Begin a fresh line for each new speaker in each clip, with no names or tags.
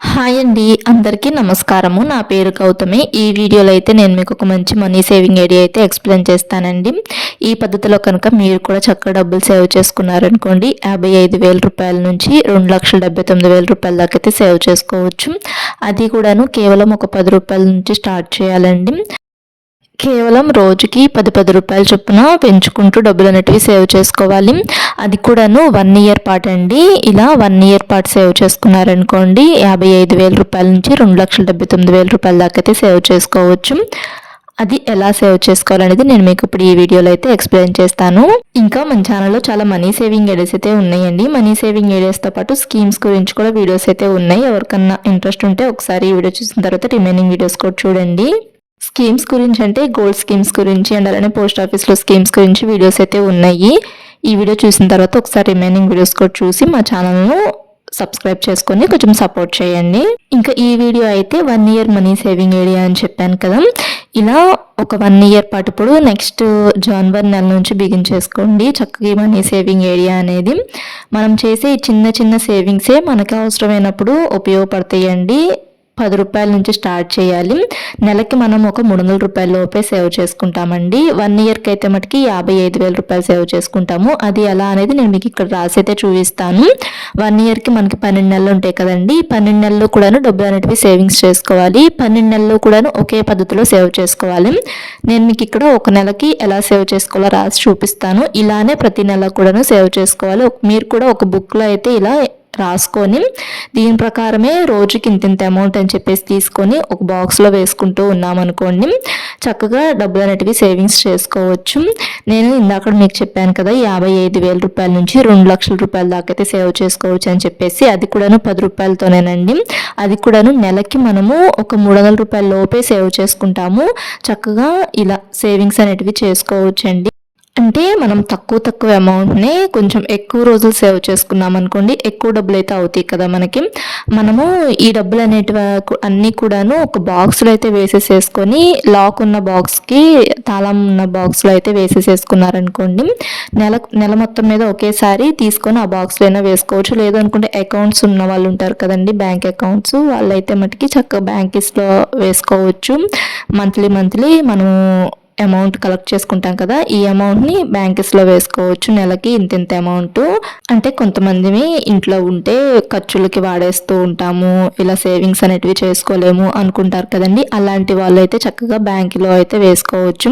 Hi అండి అందరికీ నమస్కారము. నా పేరు గౌతమి. ఈ వీడియోలో అయితే నేను మీకు ఒక మంచి మనీ సేవింగ్ ఐడియా అయితే ఎక్స్ప్లెయిన్ చేస్తానండి. ఈ పద్ధతిలో కనుక మీరు కూడా చక్కగా డబ్బులు సేవ్ చేసుకున్నారనుకోండి యాభై ఐదు వేల రూపాయల నుంచి రెండు లక్షల డెబ్బై తొమ్మిది వేల రూపాయల దాకా అయితే సేవ్ చేసుకోవచ్చు. అది కూడాను కేవలం ఒక పది రూపాయల నుంచి స్టార్ట్ చేయాలండి. కేవలం రోజుకి పది పది రూపాయల చొప్పున పెంచుకుంటూ డబ్బులు అనేటివి సేవ్ చేసుకోవాలి. అది కూడాను వన్ ఇయర్ పాటు అండి. ఇలా వన్ ఇయర్ పాటు సేవ్ చేసుకున్నారనుకోండి యాభై ఐదు వేల రూపాయల నుంచి రెండు లక్షల డెబ్బై తొమ్మిది వేల రూపాయల దాకా అయితే సేవ్ చేసుకోవచ్చు. అది ఎలా సేవ్ చేసుకోవాలనేది నేను మీకు ఇప్పుడు ఈ వీడియోలో అయితే ఎక్స్ప్లెయిన్ చేస్తాను. ఇంకా మన ఛానల్లో చాలా మనీ సేవింగ్ ఐడియాస్ అయితే ఉన్నాయండి. మనీ సేవింగ్ ఐడియాస్తో పాటు స్కీమ్స్ గురించి కూడా వీడియోస్ అయితే ఉన్నాయి. ఎవరికన్నా ఇంట్రెస్ట్ ఉంటే ఒకసారి ఈ వీడియో చూసిన తర్వాత రిమైనింగ్ వీడియోస్ కూడా చూడండి. స్కీమ్స్ గురించి అంటే గోల్డ్ స్కీమ్స్ గురించి అండ్ అలానే పోస్ట్ ఆఫీస్లో స్కీమ్స్ గురించి వీడియోస్ అయితే ఉన్నాయి. ఈ వీడియో చూసిన తర్వాత ఒకసారి రిమైనింగ్ వీడియోస్ కూడా చూసి మా ఛానల్ను సబ్స్క్రైబ్ చేసుకొని కొంచెం సపోర్ట్ చేయండి. ఇంకా ఈ వీడియో అయితే one year money saving area అని చెప్పాను కదా. ఇలా ఒక వన్ ఇయర్ పాటు ఇప్పుడు నెక్స్ట్ జనవరి నెల నుంచి బిగిన్ చేసుకోండి. చక్కగా మనీ సేవింగ్ ఏరియా అనేది మనం చేసే చిన్న చిన్న సేవింగ్సే మనకు అవసరమైనప్పుడు ఉపయోగపడతాయండి. పది రూపాయల నుంచి స్టార్ట్ చేయాలి. నెలకి మనం ఒక మూడు వందల రూపాయల లోపే సేవ్ చేసుకుంటామండి. వన్ ఇయర్కి అయితే మటుకి యాభై ఐదు వేల రూపాయలు సేవ్ చేసుకుంటాము. అది ఎలా అనేది నేను మీకు ఇక్కడ రాసైతే చూపిస్తాను. వన్ ఇయర్కి మనకి పన్నెండు నెలలు ఉంటాయి కదండి. పన్నెండు నెలలు కూడాను డబ్బులు అనేటివి సేవింగ్స్ చేసుకోవాలి. పన్నెండు నెలలు కూడాను ఒకే పద్ధతిలో సేవ్ చేసుకోవాలి. నేను మీకు ఇక్కడ ఒక నెలకి ఎలా సేవ్ చేసుకోవాలో రాసి చూపిస్తాను. ఇలానే ప్రతి నెల కూడాను సేవ్ చేసుకోవాలి. మీరు కూడా ఒక బుక్లో అయితే ఇలా రాసుకొని దీని ప్రకారమే రోజుకి ఇంత ఇంత అమౌంట్ అని చెప్పేసి తీసుకొని ఒక బాక్స్లో వేసుకుంటూ ఉన్నామనుకోండి చక్కగా డబ్బులు అనేటివి సేవింగ్స్ చేసుకోవచ్చు. నేను ఇందాక మీకు చెప్పాను కదా యాభై ఐదు వేల రూపాయల నుంచి రెండు లక్షల రూపాయల దాకా అయితే సేవ్ చేసుకోవచ్చు అని చెప్పేసి అది కూడాను పది రూపాయలతోనేనండి. అది కూడాను నెలకి మనము ఒక మూడు వందల రూపాయల లోపే సేవ్ చేసుకుంటాము. చక్కగా ఇలా సేవింగ్స్ అనేటివి చేసుకోవచ్చు అండి అంటే మనం తక్కువ తక్కువ అమౌంట్ని కొంచెం ఎక్కువ రోజులు సేవ్ చేసుకున్నాం అనుకోండి ఎక్కువ డబ్బులు అయితే అవుతాయి కదా మనకి. మనము ఈ డబ్బులు అనేటివి అన్నీ కూడాను ఒక బాక్స్లో అయితే వేసేసేసుకొని లాక్ ఉన్న బాక్స్కి తాళం ఉన్న బాక్స్లో అయితే వేసేసేసుకున్నారనుకోండి నెల నెల మొత్తం మీద ఒకేసారి తీసుకొని ఆ బాక్స్లో అయినా వేసుకోవచ్చు. లేదనుకుంటే అకౌంట్స్ ఉన్న వాళ్ళు ఉంటారు కదండి బ్యాంక్ అకౌంట్స్ వాళ్ళైతే మటుకి చక్కగా బ్యాంకిస్లో వేసుకోవచ్చు. మంత్లీ మంత్లీ మనము అమౌంట్ కలెక్ట్ చేసుకుంటాం కదా ఈ అమౌంట్ని బ్యాంకెస్లో వేసుకోవచ్చు నెలకి ఇంత ఇంత అమౌంట్ అంటే కొంతమంది ఇంట్లో ఉంటే ఖర్చులకి వాడేస్తూ ఉంటాము ఇలా సేవింగ్స్ అనేటివి చేసుకోలేము అనుకుంటారు కదండి. అలాంటి వాళ్ళు అయితే చక్కగా బ్యాంకులో అయితే వేసుకోవచ్చు.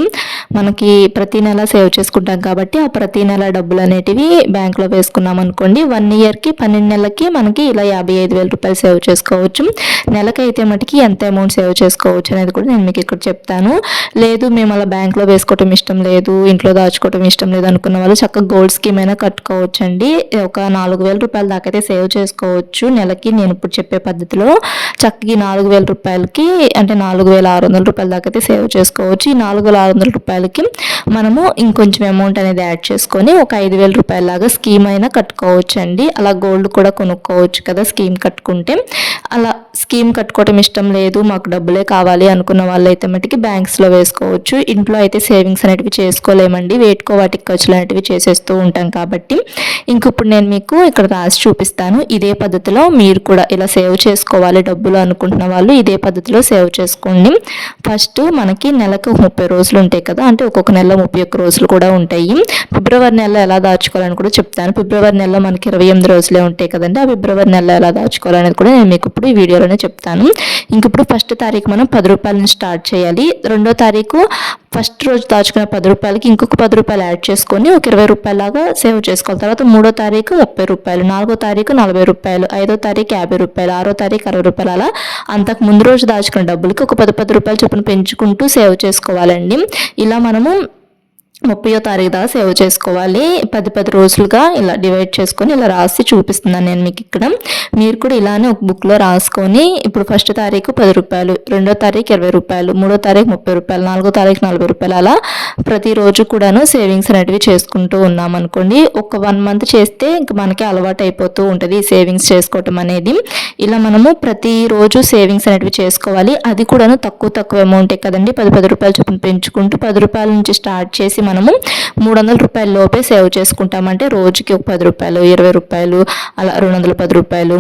మనకి ప్రతి నెల సేవ్ చేసుకుంటాం కాబట్టి ఆ ప్రతి నెల డబ్బులు అనేటివి బ్యాంకులో వేసుకున్నాం అనుకోండి వన్ ఇయర్కి పన్నెండు నెలలకి మనకి ఇలా యాభై ఐదు వేల రూపాయలు సేవ్ చేసుకోవచ్చు. నెలకైతే మటుకి ఎంత అమౌంట్ సేవ్ చేసుకోవచ్చు అనేది కూడా నేను మీకు ఇక్కడ చెప్తాను. లేదు మేము అలా బ్యాంక్లో వేసుకోవటం ఇష్టం లేదు ఇంట్లో దాచుకోవటం ఇష్టం లేదు అనుకున్న వాళ్ళు చక్కగా గోల్డ్ స్కీమ్ అయినా కట్టుకోవచ్చు అండి ఒక నాలుగు వేల రూపాయల దాకా అయితే సేవ్ చేసుకోవచ్చు. నెలకి నేను ఇప్పుడు చెప్పే పద్ధతిలో చక్కగా నాలుగు వేల రూపాయలకి అంటే నాలుగు వేల ఆరు వందల రూపాయల దాకా అయితే సేవ్ చేసుకోవచ్చు. ఈ నాలుగు వేల ఆరు వందల రూపాయలకి మనము ఇంకొంచెం అమౌంట్ అనేది యాడ్ చేసుకొని ఒక ఐదు వేల రూపాయల లాగా స్కీమ్ అయినా కట్టుకోవచ్చు అండి అలా గోల్డ్ కూడా కొనుక్కోవచ్చు కదా స్కీమ్ కట్టుకుంటే. అలా స్కీమ్ కట్టుకోవటం ఇష్టం లేదు మాకు డబ్బులే కావాలి అనుకున్న వాళ్ళు అయితే మటుకి బ్యాంక్స్లో వేసుకోవచ్చు. ఇంట్లో అయితే సేవింగ్స్ అనేటివి చేసుకోలేమండి. వేటుకో వాటికి ఖర్చులు అనేటివి చేసేస్తూ ఉంటాం కాబట్టి. ఇంక ఇప్పుడు నేను మీకు ఇక్కడ రాసి చూపిస్తాను. ఇదే పద్ధతిలో మీరు కూడా ఇలా సేవ్ చేసుకోవాలి డబ్బులు అనుకుంటున్న వాళ్ళు ఇదే పద్ధతిలో సేవ్ చేసుకోండి. ఫస్ట్ మనకి నెలకు ముప్పై రోజులు ఉంటాయి కదా అంటే ఒక్కొక్క నెలలో ముప్పై ఒక్క రోజులు కూడా ఉంటాయి. ఫిబ్రవరి నెలలో ఎలా దాచుకోవాలని కూడా చెప్తాను. ఫిబ్రవరి నెలలో మనకి ఇరవై ఎనిమిది రోజులే ఉంటాయి కదండి. ఆ ఫిబ్రవరి నెలలో ఎలా దాచుకోవాలనేది కూడా నేను మీకు ఇప్పుడు ఈ వీడియోలోనే చెప్తాను. ఇంక ఇప్పుడు ఫస్ట్ తారీఖు మనం పది రూపాయల నుంచి స్టార్ట్ చేయాలి. రెండో తారీఖు ఫస్ట్ రోజు దాచుకున్న పది రూపాయలకి ఇంకొక పది రూపాయలు యాడ్ చేసుకొని ఒక ఇరవై రూపాయలలాగా సేవ్ చేసుకోవాలి. తర్వాత మూడో తారీఖు ముప్పై రూపాయలు నాలుగో తారీఖు నలభై రూపాయలు ఐదో తారీఖు యాభై రూపాయలు ఆరో తారీఖు అరవై రూపాయలు అలా అంతకు ముందు రోజు దాచుకున్న డబ్బులకి ఒక పది పది రూపాయలు చొప్పున పెంచుకుంటూ సేవ్ చేసుకోవాలండి. ఇలా మనము ముప్పయో తారీఖు దాకా సేవ్ చేసుకోవాలి. పది పది రోజులుగా ఇలా డివైడ్ చేసుకొని ఇలా రాసి చూపిస్తున్నాను నేను మీకు ఇక్కడ. మీరు కూడా ఇలానే ఒక బుక్లో రాసుకొని ఇప్పుడు ఫస్ట్ తారీఖు పది రూపాయలు రెండో తారీఖు ఇరవై రూపాయలు మూడో తారీఖు ముప్పై రూపాయలు నాలుగో తారీఖు నలభై రూపాయలు అలా ప్రతిరోజు కూడాను సేవింగ్స్ అనేటివి చేసుకుంటూ ఉన్నాం అనుకోండి. ఒక వన్ మంత్ చేస్తే ఇంక మనకి అలవాటు అయిపోతూ ఉంటుంది సేవింగ్స్ చేసుకోవటం అనేది. ఇలా మనము ప్రతిరోజు సేవింగ్స్ అనేటివి చేసుకోవాలి. అది కూడాను తక్కువ తక్కువ అమౌంటే కదండి. పది పది రూపాయలు చొప్పున పెంచుకుంటూ పది రూపాయల నుంచి స్టార్ట్ చేసి మనము మూడు వందల రూపాయల లోపే సేవ్ చేసుకుంటామంటే రోజుకి ఒక పది రూపాయలు ఇరవై రూపాయలు అలా రెండు వందల పది రూపాయలు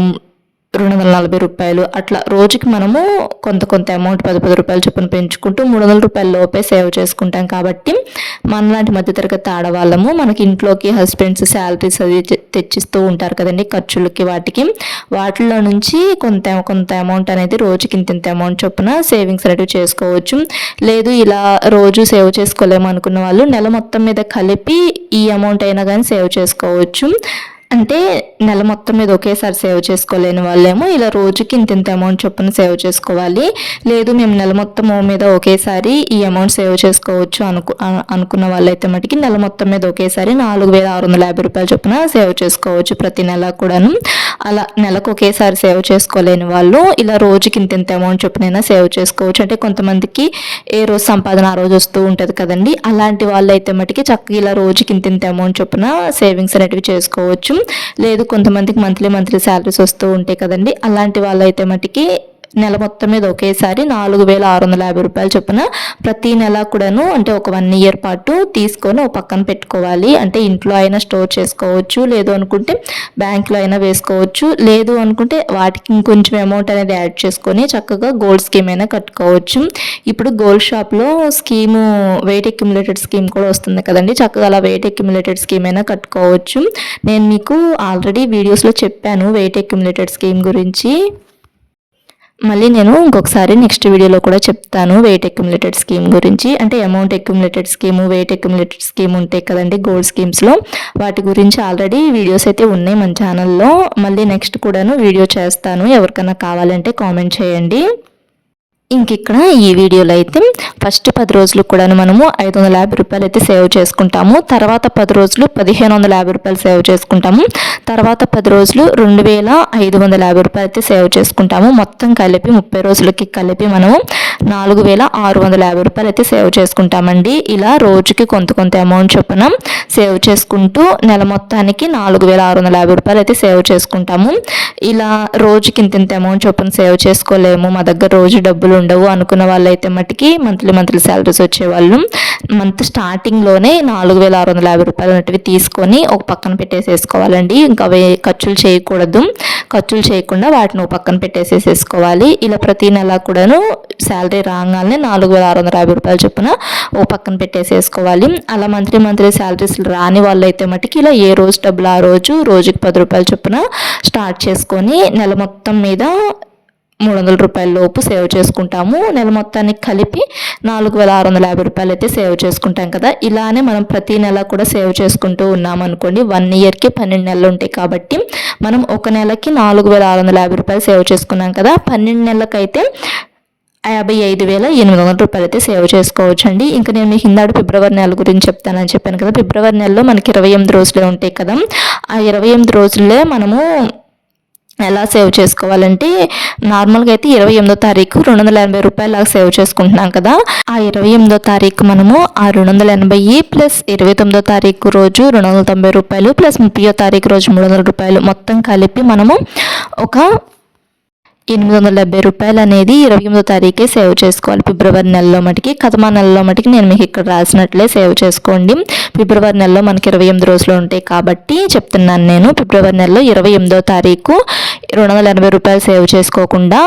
రెండు వందల నలభై రూపాయలు. అట్లా రోజుకి మనము కొంత కొంత అమౌంట్ పది పది రూపాయలు చొప్పున పెంచుకుంటూ మూడు వందల రూపాయల లోపే సేవ్ చేసుకుంటాం. కాబట్టి మనలాంటి మధ్యతరగతి ఆడవాళ్ళము మనకి ఇంట్లోకి హస్బెండ్స్ శాలరీస్ అది తెచ్చిస్తూ ఉంటారు కదండి ఖర్చులకి వాటికి. వాటిలో నుంచి కొంత కొంత అమౌంట్ అనేది రోజుకి ఇంత ఇంత అమౌంట్ చొప్పున సేవింగ్స్ అనేవి చేసుకోవచ్చు. లేదు ఇలా రోజు సేవ్ చేసుకోలేము అనుకున్న వాళ్ళు నెల మొత్తం మీద కలిపి ఈ అమౌంట్ అయినా కానీ సేవ్ చేసుకోవచ్చు. అంటే నెల మొత్తం మీద ఒకేసారి సేవ్ చేసుకోలేని వాళ్ళేమో ఇలా రోజుకి ఇంత ఇంత అమౌంట్ చొప్పున సేవ్ చేసుకోవాలి. లేదు మేము నెల మొత్తం మీద ఒకేసారి ఈ అమౌంట్ సేవ్ చేసుకోవచ్చు అనుకు అనుకున్న వాళ్ళైతే మటుకి నెల మొత్తం మీద ఒకేసారి నాలుగు వేల ఆరు వందల యాభై రూపాయల చొప్పున సేవ్ చేసుకోవచ్చు ప్రతి నెల కూడాను. అలా నెలకు ఒకేసారి సేవ్ చేసుకోలేని వాళ్ళు ఇలా రోజుకి ఇంత ఇంత అమౌంట్ చొప్పునైనా సేవ్ చేసుకోవచ్చు. అంటే కొంతమందికి ఏ రోజు సంపాదన ఆ రోజు వస్తూ ఉంటుంది కదండి. అలాంటి వాళ్ళైతే మటుకి చక్కగా ఇలా రోజుకి ఇంత ఇంత అమౌంట్ చొప్పున సేవింగ్స్ అనేటివి చేసుకోవచ్చు. లేదు కొంతమందికి మంత్లీ మంత్లీ శాలరీస్ వస్తూ ఉంటాయి కదండి. అలాంటి వాళ్ళైతే మటుకి నెల మొత్తం మీద ఒకేసారి నాలుగు వేల ఆరు వందల యాభై రూపాయలు చొప్పున ప్రతి నెల కూడాను అంటే ఒక వన్ ఇయర్ పాటు తీసుకొని ఒక పక్కన పెట్టుకోవాలి. అంటే ఇంట్లో అయినా స్టోర్ చేసుకోవచ్చు. లేదు అనుకుంటే బ్యాంక్లో అయినా వేసుకోవచ్చు. లేదు అనుకుంటే వాటికి ఇంకొంచెం అమౌంట్ అనేది యాడ్ చేసుకొని చక్కగా గోల్డ్ స్కీమ్ అయినా కట్టుకోవచ్చు. ఇప్పుడు గోల్డ్ షాప్లో స్కీము వెయిట్ అక్యుములేటెడ్ స్కీమ్ కూడా వస్తుంది కదండి. చక్కగా అలా వెయిట్ అక్యుములేటెడ్ స్కీమ్ అయినా కట్టుకోవచ్చు. నేను మీకు ఆల్రెడీ వీడియోస్లో చెప్పాను వెయిట్ అక్యుములేటెడ్ స్కీమ్ గురించి. మళ్ళీ నేను ఇంకొకసారి నెక్స్ట్ వీడియోలో కూడా చెప్తాను వెయిట్ అక్యుములేటెడ్ స్కీమ్ గురించి. అంటే amount accumulated scheme weight accumulated scheme ఉంటాయి కదండి గోల్డ్ స్కీమ్స్లో వాటి గురించి ఆల్రెడీ వీడియోస్ అయితే ఉన్నాయి మన ఛానల్లో మళ్ళీ నెక్స్ట్ కూడాను వీడియో చేస్తాను. ఎవరికైనా కావాలంటే కామెంట్ చేయండి. ఇంక ఇక్కడ ఈ వీడియోలో అయితే ఫస్ట్ పది రోజులు కూడా మనము ఐదు వందల యాభై రూపాయలు అయితే సేవ్ చేసుకుంటాము. తర్వాత పది రోజులు పదిహేను వందల యాభై రూపాయలు సేవ్ చేసుకుంటాము. తర్వాత పది రోజులు రెండు వేల ఐదు వందల యాభై రూపాయలు అయితే సేవ్ చేసుకుంటాము. మొత్తం కలిపి ముప్పై రోజులకి కలిపి మనము నాలుగు వేల ఆరు వందల యాభై రూపాయలు అయితే సేవ్ చేసుకుంటామండి. ఇలా రోజుకి కొంత కొంత అమౌంట్ చొప్పున సేవ్ చేసుకుంటూ నెల మొత్తానికి నాలుగు వేల ఆరు వందల యాభై రూపాయలు అయితే సేవ్ చేసుకుంటాము. ఇలా రోజుకి ఇంత ఇంత అమౌంట్ చొప్పున సేవ్ చేసుకోలేము. మా దగ్గర రోజు డబ్బులు ఉండవు అనుకున్న వాళ్ళైతే మట్టుకి మంత్లీ మంత్లీ శాలరీస్ వచ్చేవాళ్ళు. మంత్ స్టార్టింగ్లోనే నాలుగు వేల ఆరు వందల యాభై రూపాయలు అనేటివి తీసుకొని ఒక పక్కన పెట్టేసేసుకోవాలండి. ఇంకా అవి ఖర్చులు చేయకూడదు. ఖర్చులు చేయకుండా వాటిని ఒక పక్కన పెట్టేసేసేసుకోవాలి. ఇలా ప్రతి నెల కూడాను శాలరీ రాగానే నాలుగు వేల ఆరు వందల యాభై రూపాయలు చొప్పున ఓ పక్కన పెట్టేసేసుకోవాలి. అలా మంత్లీ మంత్లీ శాలరీస్ రాని వాళ్ళు అయితే మటుకు ఇలా ఏ రోజు డబ్బులు ఆ రోజు రోజుకి పది రూపాయలు చొప్పున స్టార్ట్ చేసుకొని నెల మొత్తం మీద మూడు వందల రూపాయల లోపు సేవ్ చేసుకుంటాము. నెల మొత్తానికి కలిపి నాలుగు వేల ఆరు వందల యాభై రూపాయలు అయితే సేవ్ చేసుకుంటాం కదా. ఇలానే మనం ప్రతి నెల కూడా సేవ్ చేసుకుంటూ ఉన్నాం అనుకోండి. వన్ ఇయర్కి పన్నెండు నెలలు ఉంటాయి కాబట్టి మనం ఒక నెలకి నాలుగు వేల ఆరు వందల యాభై రూపాయలు సేవ్ చేసుకున్నాం కదా. పన్నెండు నెలలకైతే యాభై ఐదు వేల ఎనిమిది వందల రూపాయలు అయితే సేవ్ చేసుకోవచ్చు అండి ఇంకా నేను మీకు హిందాడు ఫిబ్రవరి నెల గురించి చెప్తానని చెప్పాను కదా. ఫిబ్రవరి నెలలో మనకి ఇరవై ఎనిమిది రోజులే ఉంటాయి కదా. ఆ ఇరవై ఎనిమిది రోజులే మనము ఎలా సేవ్ చేసుకోవాలంటే నార్మల్గా అయితే ఇరవై ఎనిమిదో తారీఖు రెండు వందల ఎనభై రూపాయలు లాగా సేవ్ చేసుకుంటున్నాం కదా. ఆ ఇరవై ఎనిమిదో తారీఖు మనము ఆ రెండు వందల ఎనభై ప్లస్ ఇరవై తొమ్మిదో తారీఖు రోజు రెండు వందల తొంభై రూపాయలు ప్లస్ ముప్పయో తారీఖు రోజు మూడు వందల రూపాయలు మొత్తం కలిపి మనము ఒక ఎనిమిది వందల డెబ్బై రూపాయలు అనేది ఇరవై ఎనిమిదో తారీఖే సేవ్ చేసుకోవాలి. ఫిబ్రవరి నెలలో మటుకి కథమా నెలలో మటుకి నేను మీకు ఇక్కడ రాసినట్లే సేవ్ చేసుకోండి. ఫిబ్రవరి నెలలో మనకి ఇరవై ఎనిమిది రోజులు ఉంటాయి కాబట్టి చెప్తున్నాను నేను. ఫిబ్రవరి నెలలో ఇరవై ఎనిమిదో తారీఖు రెండు వందల ఎనభై రూపాయలు సేవ్ చేసుకోకుండా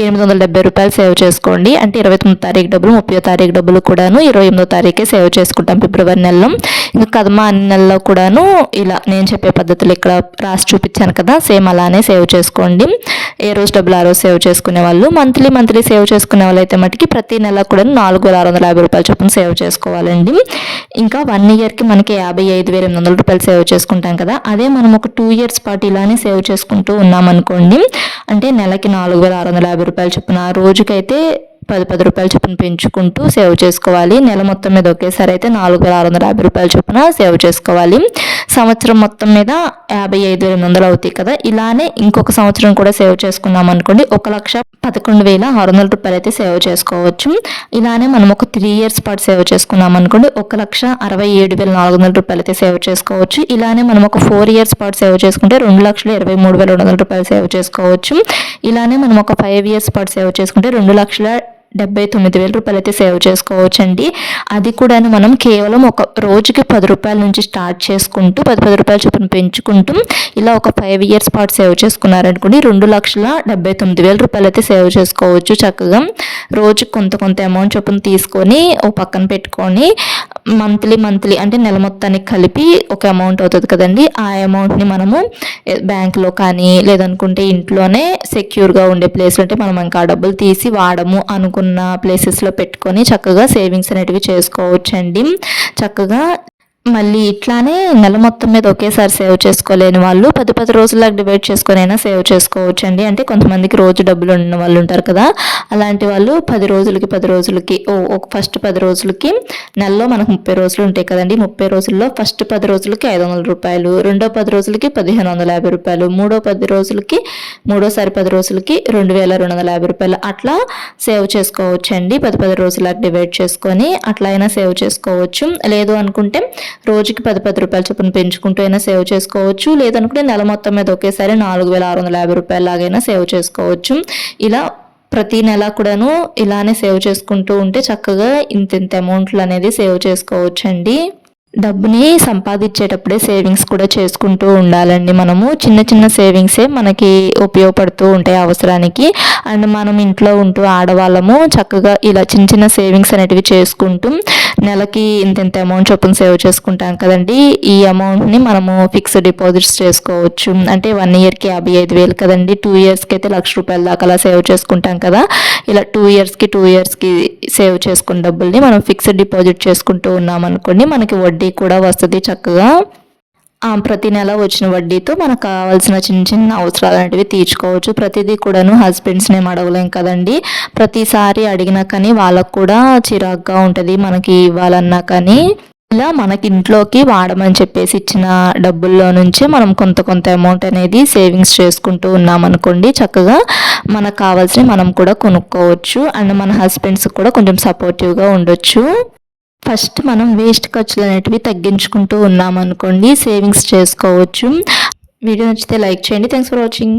ఎనిమిది వందల డెబ్బై రూపాయలు సేవ్ చేసుకోండి. అంటే ఇరవై తొమ్మిది తారీఖు డబ్బులు ముప్పై తారీఖు డబ్బులు కూడాను ఇరవై ఎనిమిదో తారీఖే సేవ్ చేసుకుంటాం ఫిబ్రవరి నెలలో. ఇంకా కదమా అన్ని నెలలో కూడాను ఇలా నేను చెప్పే పద్ధతులు ఇక్కడ రాసి చూపించాను కదా సేమ్ అలానే సేవ్ చేసుకోండి. ఏ రోజు డబ్బులు ఆ రోజు సేవ్ చేసుకునే వాళ్ళు మంత్లీ మంత్లీ సేవ్ చేసుకునే వాళ్ళు అయితే మటుకి ప్రతి నెల కూడా నాలుగు వేల ఆరు వందల యాభై రూపాయలు చొప్పున సేవ్ చేసుకోవాలండి. ఇంకా వన్ ఇయర్కి మనకి యాభై ఐదు వేల ఎనిమిది వందల రూపాయలు సేవ్ చేసుకుంటాం కదా అదే మనం ఒక టూ ఇయర్స్ పాటు ఇలానే సేవ్ చేసుకుంటూ ఉన్నామనుకోండి అంటే నెలకి నాలుగు వేల ఆరు వందల యాభై రూపాయలు చొప్పున ఆ రోజుకైతే పది పది రూపాయల చొప్పున పెంచుకుంటూ సేవ్ చేసుకోవాలి. నెల మొత్తం మీద ఒకేసారి అయితే నాలుగు వేల ఆరు వందల యాభై రూపాయల చొప్పున సేవ్ చేసుకోవాలి. సంవత్సరం మొత్తం మీద యాభై ఐదు వేల వందలు అవుతాయి కదా? ఇలానే ఇంకొక సంవత్సరం కూడా సేవ్ చేసుకున్నాం అనుకోండి. ఒక లక్ష పదకొండు వేల ఆరు వందల రూపాయలు అయితే సేవ్ చేసుకోవచ్చు. ఇలానే మనం ఒక త్రీ ఇయర్స్ పాటు సేవ్ చేసుకున్నాం అనుకోండి. ఒక లక్ష అరవై ఏడు వేల నాలుగు వందల రూపాయలు అయితే సేవ్ చేసుకోవచ్చు. ఇలానే మనం ఒక ఫోర్ ఇయర్స్ పాటు సేవ్ చేసుకుంటే రెండు లక్షల ఇరవై మూడు వేల రెండు వందల రూపాయలు సేవ్ చేసుకోవచ్చు. ఇలానే మనం ఒక ఫైవ్ ఇయర్స్ పాటు సేవ్ చేసుకుంటే రెండు లక్షల డెబ్బై తొమ్మిది వేల రూపాయలు అయితే సేవ్ చేసుకోవచ్చండి. అది కూడా మనం కేవలం ఒక రోజుకి పది రూపాయల నుంచి స్టార్ట్ చేసుకుంటూ పది పది రూపాయల చొప్పున పెంచుకుంటూ ఇలా ఒక ఫైవ్ ఇయర్స్ పాటు సేవ్ చేసుకున్నారనుకోండి రెండు లక్షల డెబ్బై తొమ్మిది వేల రూపాయలు అయితే సేవ్ చేసుకోవచ్చు చక్కగా. రోజు కొంత కొంత అమౌంట్ చొప్పున తీసుకొని ఓ పక్కన పెట్టుకొని మంత్లీ మంత్లీ అంటే నెల మొత్తానికి కలిపి ఒక అమౌంట్ అవుతుంది కదండి. ఆ అమౌంట్ని మనము బ్యాంక్లో కానీ లేదనుకుంటే ఇంట్లోనే సెక్యూర్గా ఉండే ప్లేస్ అంటే మనం ఇంకా డబ్బులు తీసి వాడము అనుకున్న ప్లేసెస్లో పెట్టుకొని చక్కగా సేవింగ్స్ అనేటివి చేసుకోవచ్చండి. చక్కగా మళ్ళీ ఇట్లానే నెల మొత్తం మీద ఒకేసారి సేవ్ చేసుకోలేని వాళ్ళు పది పది రోజులకు డివైడ్ చేసుకొని అయినా సేవ్ చేసుకోవచ్చు అండి అంటే కొంతమందికి రోజు డబ్బులు ఉన్న వాళ్ళు ఉంటారు కదా అలాంటి వాళ్ళు పది రోజులకి పది రోజులకి ఓ ఒక ఫస్ట్ పది రోజులకి నెలలో మనకు ముప్పై రోజులు ఉంటాయి కదండి. ముప్పై రోజుల్లో ఫస్ట్ పది రోజులకి ఐదు వందల రూపాయలు రెండో పది రోజులకి పదిహేను వందల యాభై రూపాయలు మూడో పది రోజులకి మూడోసారి పది రోజులకి రెండు వేల రెండు వందల యాభై రూపాయలు అట్లా సేవ్ చేసుకోవచ్చు అండి పది పది రోజులకు డివైడ్ చేసుకొని అట్లా అయినా సేవ్ చేసుకోవచ్చు. లేదు అనుకుంటే రోజుకి పది పది రూపాయల చొప్పున పెంచుకుంటూ అయినా సేవ్ చేసుకోవచ్చు. లేదనుకుంటే నెల మొత్తం మీద ఒకేసారి నాలుగు వేల ఆరు వందల యాభై రూపాయల లాగైనా సేవ్ చేసుకోవచ్చు. ఇలా ప్రతి నెల కూడాను ఇలానే సేవ్ చేసుకుంటూ ఉంటే చక్కగా ఇంత ఇంత అమౌంట్లు అనేది సేవ్ చేసుకోవచ్చు అండి డబ్బుని సంపాదించేటప్పుడే సేవింగ్స్ కూడా చేసుకుంటూ ఉండాలండి మనము. చిన్న చిన్న సేవింగ్సే మనకి ఉపయోగపడుతూ ఉంటాయి అవసరానికి. అండ్ మనం ఇంట్లో ఉంటూ ఆడవాళ్ళము చక్కగా ఇలా చిన్న చిన్న సేవింగ్స్ అనేటివి చేసుకుంటూ నెలకి ఇంత ఇంత అమౌంట్ చొప్పున సేవ్ చేసుకుంటాం కదండి. ఈ అమౌంట్ని మనము ఫిక్స్డ్ డిపాజిట్స్ చేసుకోవచ్చు. అంటే వన్ ఇయర్కి యాభై ఐదు వేలు కదండి. టూ ఇయర్స్కి అయితే లక్ష రూపాయల దాకా అలా సేవ్ చేసుకుంటాం కదా. ఇలా టూ ఇయర్స్కి టూ ఇయర్స్కి సేవ్ చేసుకున్న డబ్బుల్ని మనం ఫిక్స్డ్ డిపాజిట్ చేసుకుంటూ ఉన్నాం అనుకోండి మనకి వడ్డీ వడ్డీ కూడా వస్తుంది చక్కగా. ప్రతి నెల వచ్చిన వడ్డీతో మనకు కావాల్సిన చిన్న చిన్న అవసరాలు అనేటివి తీర్చుకోవచ్చు. ప్రతిదీ కూడాను హస్బెండ్స్ని అడగలేం కదండి. ప్రతిసారి అడిగినా కానీ వాళ్ళకు కూడా చిరాగ్గా ఉంటుంది మనకి ఇవ్వాలన్నా కానీ. ఇలా మనకి ఇంట్లోకి వాడమని చెప్పేసి ఇచ్చిన డబ్బుల్లో నుంచే మనం కొంత కొంత అమౌంట్ అనేది సేవింగ్స్ చేసుకుంటూ ఉన్నామనుకోండి చక్కగా మనకు కావాల్సినవి మనం కూడా కొనుక్కోవచ్చు. అండ్ మన హస్బెండ్స్ కూడా కొంచెం సపోర్టివ్గా ఉండొచ్చు. ఫస్ట్ మనం వేస్ట్ ఖర్చులు అనేటివి తగ్గించుకుంటూ ఉన్నాం అనుకోండి సేవింగ్స్ చేసుకోవచ్చు. వీడియో నచ్చితే లైక్ చేయండి. Thanks for watching